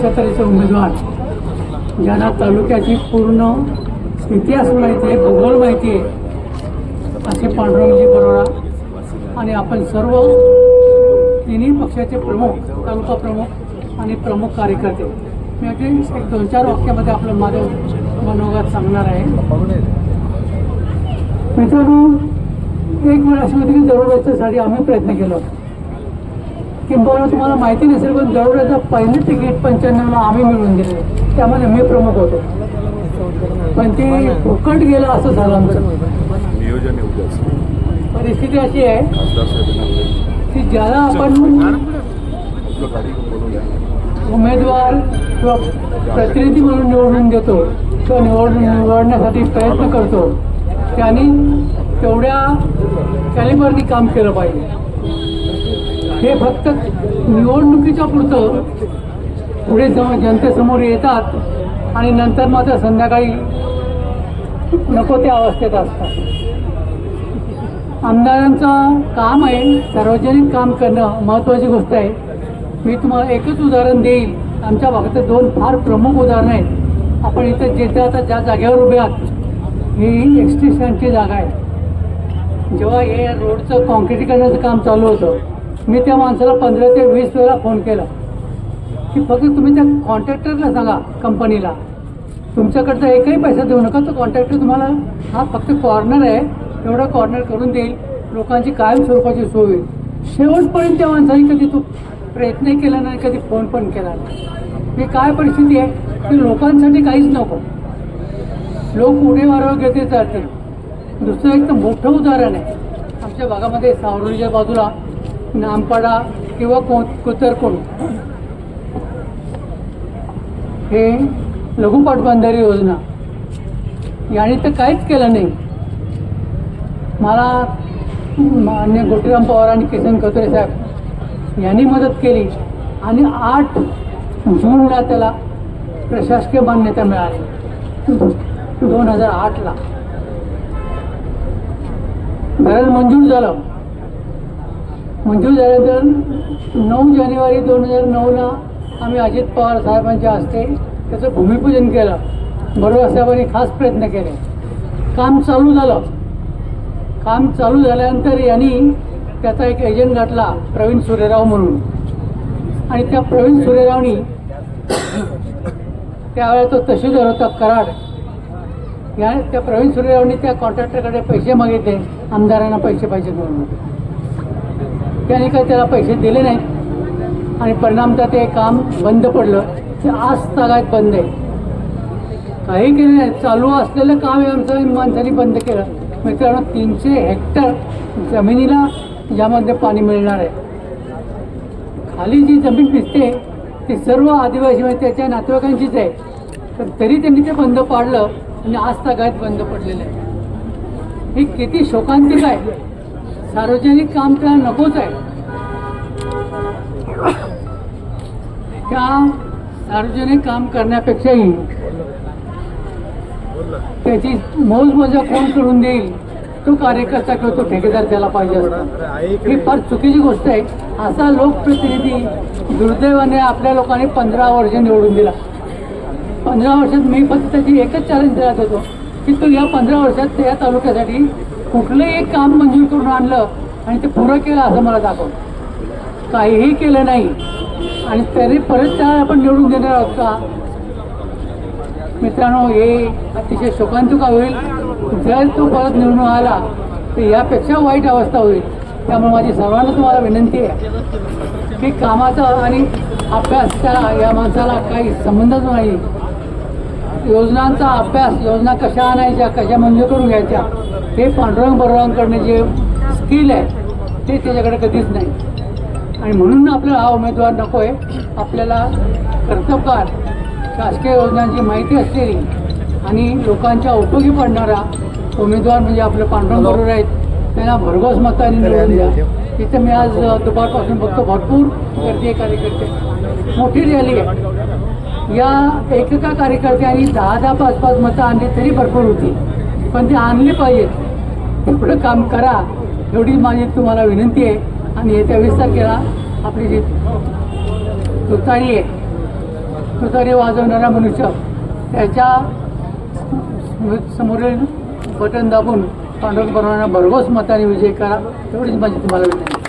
अशा तऱ्हेचे उमेदवार. ज्यांना तालुक्याची पूर्ण इतिहास माहिती आहे भूगोल माहिती आहे असे पांडुरंगजी बरोरा आणि आपण सर्व तिन्ही पक्षाचे प्रमुख तालुका प्रमुख आणि प्रमुख कार्यकर्ते. मी अगदी एक दोन चार वाक्यामध्ये आपलं माझं मनोगत सांगणार आहे. मित्रांनो एक वेळ अशी होती की दरोड्याच्यासाठी आम्ही प्रयत्न केला. होता किंबहुना तुम्हाला माहिती नसेल पण दरोड्याचं पहिलं तिकीट पंच्याण्णवला आम्ही मिळवून दिले. त्यामध्ये मी प्रमुख होतो. पण ते फुकट गेलं असं झालं आमचं. परिस्थिती अशी आहे की ज्याला आपण उमेदवार किंवा प्रतिनिधी म्हणून निवडून देतो किंवा निवड निवडण्यासाठी प्रयत्न करतो त्यांनी तेवढ्या कॅलिबरनी काम केलं पाहिजे. हे फक्त निवडणुकीच्या पुरतं पुढे जाऊन जनतेसमोर येतात आणि नंतर मात्र संध्याकाळी नको त्या अवस्थेत असतात. आमदारांचं काम आहे सार्वजनिक काम करणं महत्त्वाची गोष्ट आहे. मी तुम्हाला एकच उदाहरण देईल. आमच्या भागात दोन फार प्रमुख उदाहरणं आहेत. आपण इथं जिथे आता ज्या जागेवर उभे आहात ही एक्सटेशनची जागा आहे. जेव्हा हे रोडचं कॉन्क्रिटीकरणाचं काम चालू होतं मी त्या माणसाला पंधरा ते वीस वेळा फोन केला. की फक्त तुम्ही त्या कॉन्ट्रॅक्टरला सांगा कंपनीला. तुमच्याकडचा एकही पैसा देऊ नका तो कॉन्ट्रॅक्टर तुम्हाला हा फक्त कॉर्नर आहे एवढा कॉर्नर करून देईल लोकांची कायम स्वरूपाची सोय होईल. शेवटपर्यंत त्या माणसाने कधी तो प्रयत्नही केला नाही कधी फोन पण केला नाही. ही काय परिस्थिती आहे? की लोकांसाठी काहीच नको. लोक उडे मारवा घेते जातील. दुसरं एक तर मोठं उदाहरण आहे. आमच्या भागामध्ये सावरोलीच्या बाजूला नामपाडा किंवा को कुतरकोण हे लघुपाटबंधारी योजना. याने तर काहीच केलं नाही. मला मान्य गोटीराम पवार आणि किसन कतोरे साहेब यांनी मदत केली आणि आठ जूनला त्याला प्रशासकीय मान्यता मिळाली. दोन हजार आठला. घरात मंजूर झालं मंजूर झाल्यानंतर नऊ जानेवारी दोन हजार नऊला आम्ही अजित पवार साहेबांच्या हस्ते त्याचं भूमिपूजन केलं. बरोबर साहेबांनी खास प्रयत्न केले. काम चालू झालं. काम चालू झाल्यानंतर यांनी त्याचा एक एजंट गाठला प्रवीण सूर्यराव म्हणून. आणि त्या प्रवीण सूर्यरावनी त्यावेळेला तो तहसीलदार होता कराड. या त्या प्रवीण सूर्यरावनी त्या कॉन्ट्रॅक्टरकडे पैसे मागितले. आमदारांना पैसे पाहिजे म्हणून. त्याने काही त्याला पैसे दिले नाहीत. आणि परिणामतः ते काम बंद पडलं. ते आज तागायत बंद आहे. काही केलं नाही चालू असलेलं काम आहे आमचं माणसाने बंद केलं. मित्रांनो तीनशे हेक्टर जमिनीला ज्यामध्ये पाणी मिळणार आहे. खाली जी जमीन दिसते ती सर्व आदिवासी म्हणजे त्याच्या नातेवाईकांचीच आहे. तर तरी त्यांनी ते बंद पाडलं आणि आज तागायत बंद पडलेलं आहे. ही किती शोकांतिक आहे. सार्वजनिक काम त्याला नकोच आहे. त्या सार्वजनिक काम करण्यापेक्षाही त्याची मौजमजा कोण करून देईल तो कार्यकर्ता किंवा तो ठेकेदार त्याला पाहिजे असतो. ही फार चुकीची गोष्ट आहे. असा लोकप्रतिनिधी दुर्दैवाने आपल्या लोकांनी पंधरा वर्ष निवडून दिला. पंधरा वर्षात मी फक्त त्याची एकच चॅलेंज देत होतो की तो या पंधरा वर्षात त्या तालुक्यासाठी कुठलं एक काम मंजूर करून आणलं आणि ते पुरं केलं असं मला दाखव. काहीही केलं नाही. आणि तरी परत त्याला आपण निवडून देणार आहोत का? मित्रांनो हे अतिशय शोकांतिक होईल. जर तो परत निवडून आला तर यापेक्षा वाईट अवस्था होईल. त्यामुळे माझी सर्वांना तुम्हाला विनंती आहे की कामाचा आणि अभ्यासचा या माणसाला काही संबंधच नाही. योजनांचा अभ्यास योजना कशा आणायच्या कशा मंजूर करून घ्यायच्या हे पांडुरंग बरोबरांकडनं जे स्किल आहे ते त्याच्याकडे कधीच नाही. आणि म्हणून आपल्याला हा उमेदवार नको आहे आपल्याला कर्तबगार शासकीय योजनांची माहिती असलेली आणि लोकांच्या उपयोगी पडणारा उमेदवार म्हणजे आपले पांडुरंग बरोबर आहेत. त्यांना भरघोस मताने निवडून द्या. इथं मी आज दुपारपासून बघतो भरपूर गर्दी कार्यकर्ते. मोठी रॅली आहे. या एकेका कार्यकर्त्यांनी दहा दहा पाच पाच मतं आणली तरी भरपूर होती. पण ती आणली पाहिजेत. एवढं काम करा. एवढी माझी तुम्हाला विनंती आहे. आणि येत्या वीस तारखेला आपली जी तुतारी आहे तुतारी वाजवणारा मनुष्य त्याच्या समोरील बटन दाबून पांडुरंग परवाना भरघोस मताने विजय करा. एवढीच माझी तुम्हाला विनंती